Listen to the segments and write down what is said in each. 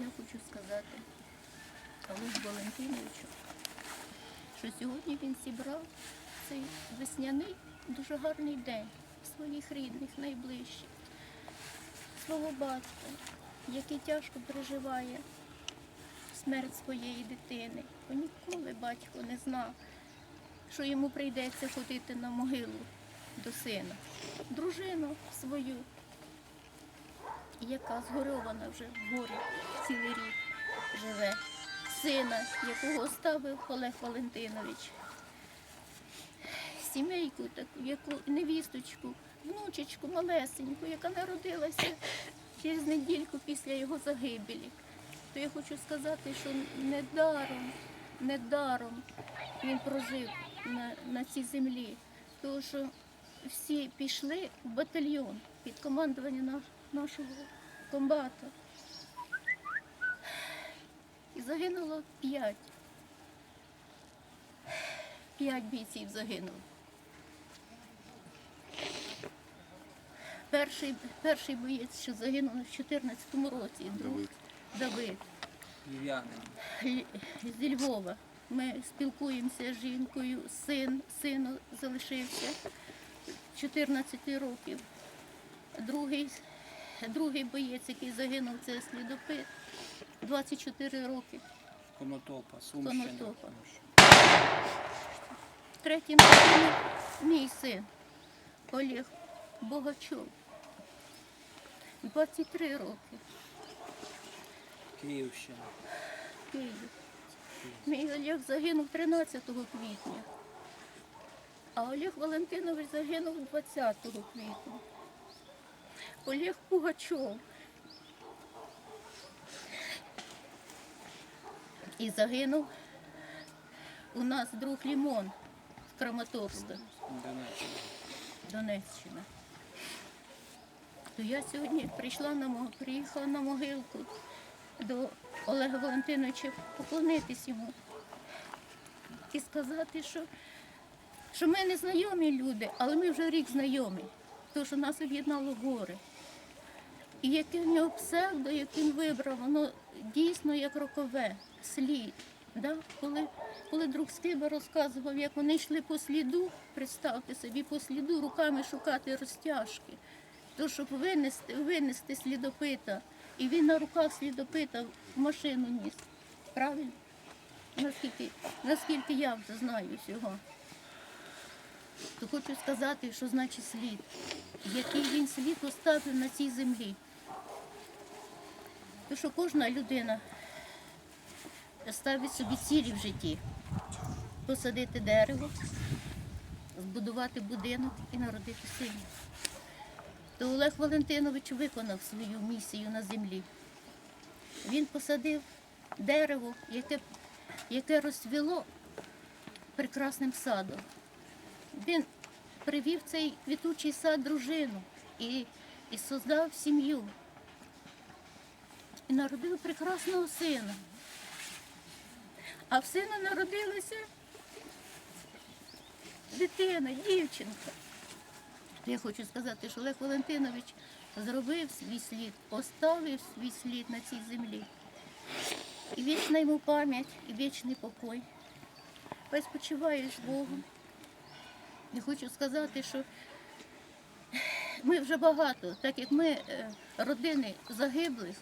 я хочу сказати Олегу Валентиновичу, що сьогодні він зібрав цей весняний, дуже гарний день своїх рідних, найближчих, свого батька, який тяжко переживає смерть своєї дитини. Бо ніколи батько не знав, що йому прийдеться ходити на могилу до сина. Дружину свою, яка згорьована вже в горі цілий рік живе, сина, якого оставив Олег Валентинович, сімейку таку, яку невісточку, внучечку малесеньку, яка народилася через недільку після його загибелі. То я хочу сказати, що недаром, недаром він прожив на, на цій землі, тому що всі пішли в батальйон під командування нашого комбата. І загинуло п'ять. П'ять бійців загинуло. Перший, перший боєць, що загинув у 2014 році, друг Давид. Давид Львів'янин. Зі Львова. Ми спілкуємося з жінкою, син, сину залишився 14 років. Другий, другий боєць, який загинув, це слідопит, 24 роки. Конотопа, Сумщина. Конотопа. Третім загинув мій син Олег Богачов. 23 роки. Київщина. Київ. Мій Олег загинув 13 квітня, а Олег Валентинович загинув 20 квітня. Олег Пугачов. І загинув у нас друг Лімон з Краматорська, Донеччина. Донеччина. То я сьогодні прийшла на приїхала на могилку до Олега Валентиновича поклонитись йому і сказати, що, що ми не знайомі люди, але ми вже рік знайомі, тому що нас об'єднало горе. І яке в нього псевдо, він вибрав, воно дійсно як рокове, слід. Да? Коли, коли друг Скиба розказував, як вони йшли по сліду, представте собі, по сліду руками шукати розтяжки, то щоб винести, винести слідопита, і він на руках слідопита в машину ніс. Правильно? Наскільки, наскільки я вже знаю всього. То хочу сказати, що значить слід, який він слід оставив на цій землі. То що кожна людина ставить собі цілі в житті. Посадити дерево, збудувати будинок і народити сина. То Олег Валентинович виконав свою місію на землі. Він посадив дерево, яке, яке розцвіло прекрасним садом. Він привів цей квітучий сад дружину і, і создав сім'ю. І народив прекрасного сина. А в сина народилася дитина, дівчинка. Я хочу сказати, що Олег Валентинович зробив свій слід, оставив свій слід на цій землі. І вічна йому пам'ять, і вічний покой. Хай спочиває з Богом. І хочу сказати, що ми вже багато, так як ми е, родини загиблих,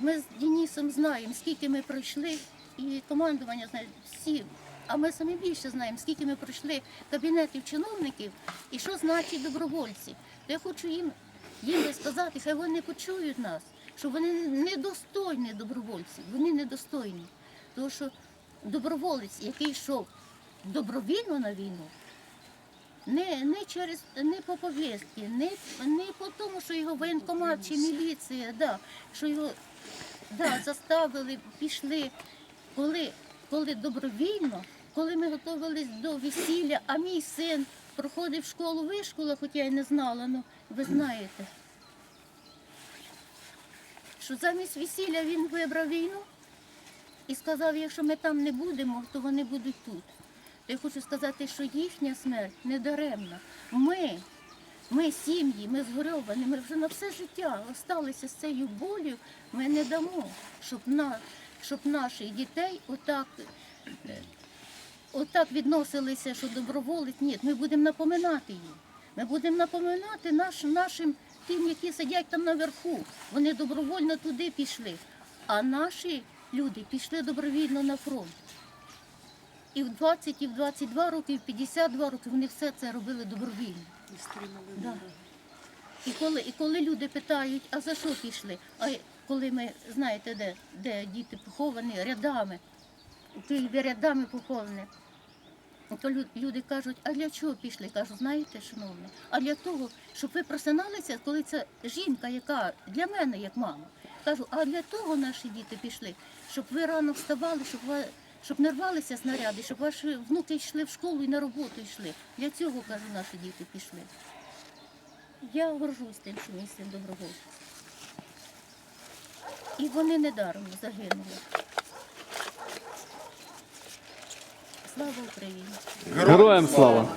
ми з Денисом знаємо, скільки ми пройшли, і командування знає всі. А ми самі більше знаємо, скільки ми пройшли кабінетів чиновників і що значить добровольці. То я хочу їм, їм сказати, хай вони почують нас, що вони недостойні добровольці, вони недостойні. Тому що доброволець, який йшов добровільно на війну, не, не через не по повістці, не, не по тому, що його воєнкомат чи міліція, да, що його да, заставили, пішли, коли, коли добровільно, коли ми готувалися до весілля, а мій син проходив школу вишкола, хоча я й не знала, ну ви знаєте, що замість весілля він вибрав війну і сказав, якщо ми там не будемо, то вони будуть тут. Я хочу сказати, що їхня смерть не даремна. Ми, Ми сім'ї, ми згорьовані, ми вже на все життя осталися з цією болю. Ми не дамо, щоб, на, щоб наших дітей отак, отак відносилися, що доброволець. Ні, ми будемо напоминати їм. Ми будемо напоминати наш, нашим тим, які сидять там наверху. Вони добровольно туди пішли. А наші люди пішли добровільно на фронт. І в 20, і в 22 роки, і в 52 роки вони все це робили добровільно. Да. І коли, і коли люди питають, а за що пішли? А коли ми знаєте, де, де діти поховані рядами, у Києві рядами поховані, то люди кажуть, а для чого пішли? Кажу, знаєте, шановні, а для того, щоб ви просиналися, коли це жінка, яка для мене як мама. Кажу, а для того наші діти пішли, щоб ви рано вставали, щоб ви, щоб не рвалися снаряди, щоб ваші внуки йшли в школу і на роботу йшли. Для цього, кажу, наші діти пішли. Я горжусь тим, що мій син добровольець. І вони недаром загинули. Слава Україні! Героям слава!